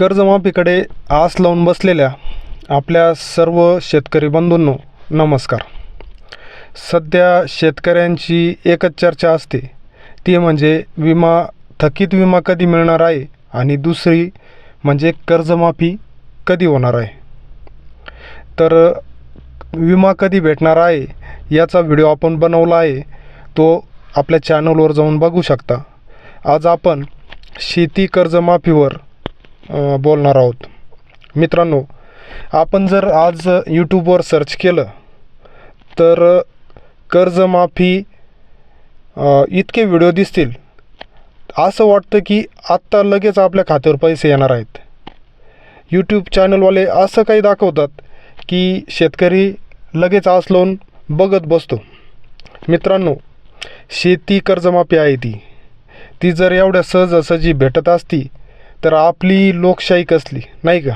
कर्जमाफीकडे आस लावून बसलेल्या आपल्या सर्व शेतकरी बंधूंनो नमस्कार. सध्या शेतकऱ्यांची एकच चर्चा असते. ती म्हणजे विमा थकीत विमा कधी मिळणार आहे आणि दुसरी म्हणजे कर्जमाफी कधी होणार आहे? तर विमा कधी भेटणार आहे याचा व्हिडिओ आपण बनवला आहे. तो आपल्या चॅनलवर जाऊन बघू शकता. आज आपण शेती कर्जमाफीवर बोलणार आहोत. मित्रांनो आपण जर आज यूट्यूबवर सर्च केलं तर कर्जमाफी इतके व्हिडिओ दिसतील. असं वाटतं की आत्ता लगेच आपल्या खात्यावर पैसे येणार आहेत. यूट्यूब चॅनलवाले असं काही दाखवतात की शेतकरी लगेच आस लावून बघत बसतो. मित्रांनो शेती कर्जमाफी आहे ती. ती जर एवढ्या सहजासहजी भेटत असती तर आपली लोकशाही कसली? नाही का?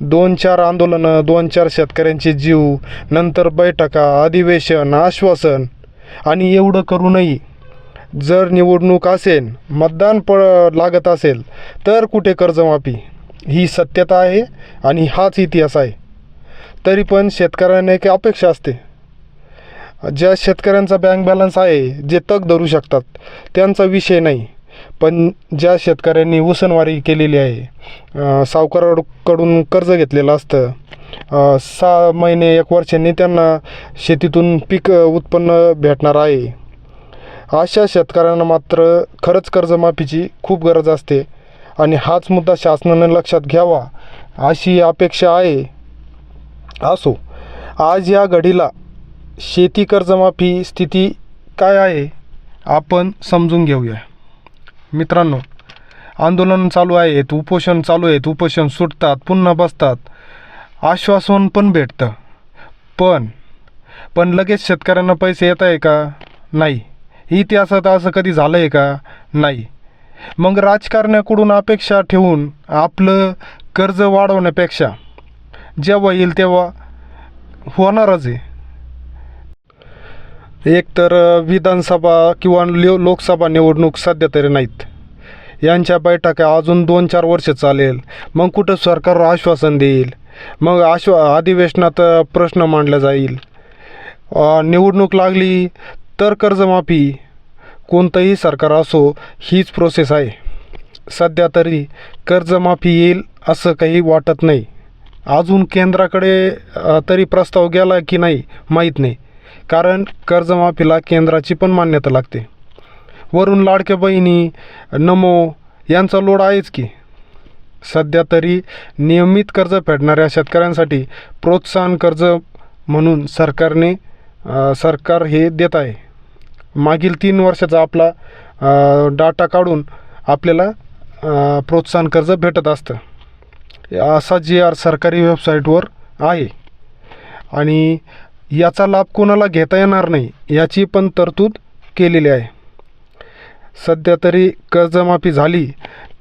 दोन चार आंदोलनं दोन चार शेतकऱ्यांचे जीव नंतर बैठका अधिवेशन आश्वासन आणि एवढं करूनही जर निवडणूक असेल मतदान प लागत असेल तर कुठे कर्जमाफी? ही सत्यता आहे आणि हाच इतिहास आहे. तरी पण शेतकऱ्यांना एक अपेक्षा असते. ज्या शेतकऱ्यांचा बँक बॅलन्स आहे जे तग धरू शकतात त्यांचा विषय नाही. पण ज्या शेतकऱ्यांनी उसनवारी केलेली आहे सावकाराकडून कर्ज घेतलेलं असतं सहा महिने एक वर्षांनी त्यांना शेतीतून पीक उत्पन्न भेटणार आहे. अशा शेतकऱ्यांना मात्र खरंच कर्जमाफीची खूप गरज असते आणि हाच मुद्दा शासनाने लक्षात घ्यावा अशी अपेक्षा आहे. असो आज या घडीला शेती कर्जमाफी स्थिती काय आहे आपण समजून घेऊया. मित्रांनो आंदोलन चालू आहेत उपोषण चालू आहेत उपोषण सुटतात पुन्हा बसतात. आश्वासन पण भेटतं. पण पण लगेच शेतकऱ्यांना पैसे येत आहे का? नाही. इतिहासात असं कधी झालं आहे का? नाही. मग राजकारण्याकडून अपेक्षा ठेवून आपलं कर्ज वाढवण्यापेक्षा जेव्हा येईल तेव्हा होणारच आहे. एक तर विधानसभा किंवा लो लोकसभा निवडणूक सध्या तरी नाहीत. यांच्या बैठका अजून दोन चार वर्ष चालेल. मग कुठं सरकार आश्वासन देईल? मग आश्वा अधिवेशनात प्रश्न मांडला जाईल. निवडणूक लागली तर कर्जमाफी. कोणतंही सरकार असो हीच प्रोसेस आहे. सध्या तरी कर्जमाफी येईल असं काही वाटत नाही. अजून केंद्राकडे तरी प्रस्ताव गेला की नाही माहीत नाही. कारण कर्जमाफीला केंद्राची पण मान्यता लागते. वरून लाडक्या बहिणी नमो यांचा लोड आहेच की. सध्या तरी नियमित कर्ज फेडणाऱ्या शेतकऱ्यांसाठी प्रोत्साहन कर्ज म्हणून सरकारने सरकार हे देत आहे. मागील तीन वर्षाचा आपला डाटा काढून आपल्याला प्रोत्साहन कर्ज भेटत असतं. असा जी आर सरकारी वेबसाईटवर आहे. आणि याचा लाभ कोणाला घेता येणार नाही याची पण तरतूद केलेली आहे. सध्या तरी कर्जमाफी झाली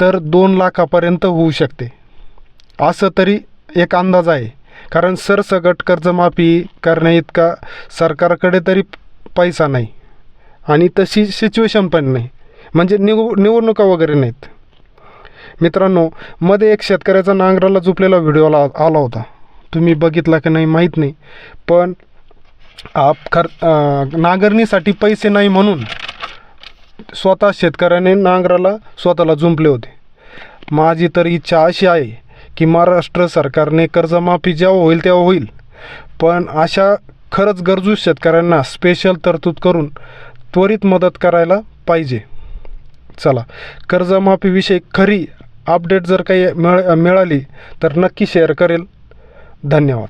तर दोन लाखापर्यंत होऊ शकते. असं तरी एक अंदाज आहे. कारण सरसगट कर्जमाफी करण्याइतका सरकारकडे तरी पैसा नाही. आणि तशी सिच्युएशन पण नाही. म्हणजे निव निवडणुका वगैरे नाहीत. मित्रांनो मध्ये एक शेतकऱ्याचा नांगराला झुपलेला व्हिडिओ आला आला होता. तुम्ही बघितला की नाही माहीत नाही. पण आप खर नांगरणीसाठी पैसे नाही म्हणून स्वतः शेतकऱ्याने नांगराला स्वतःला जुंपले होते. माझी तर इच्छा अशी आहे की महाराष्ट्र सरकारने कर्जमाफी जेव्हा होईल तेव्हा होईल. पण अशा खरंच गरजू शेतकऱ्यांना स्पेशल तरतूद करून त्वरित मदत करायला पाहिजे. चला कर्जमाफीविषयी खरी अपडेट जर काही मिळ मिळाली तर नक्की शेअर करेल. धन्यवाद.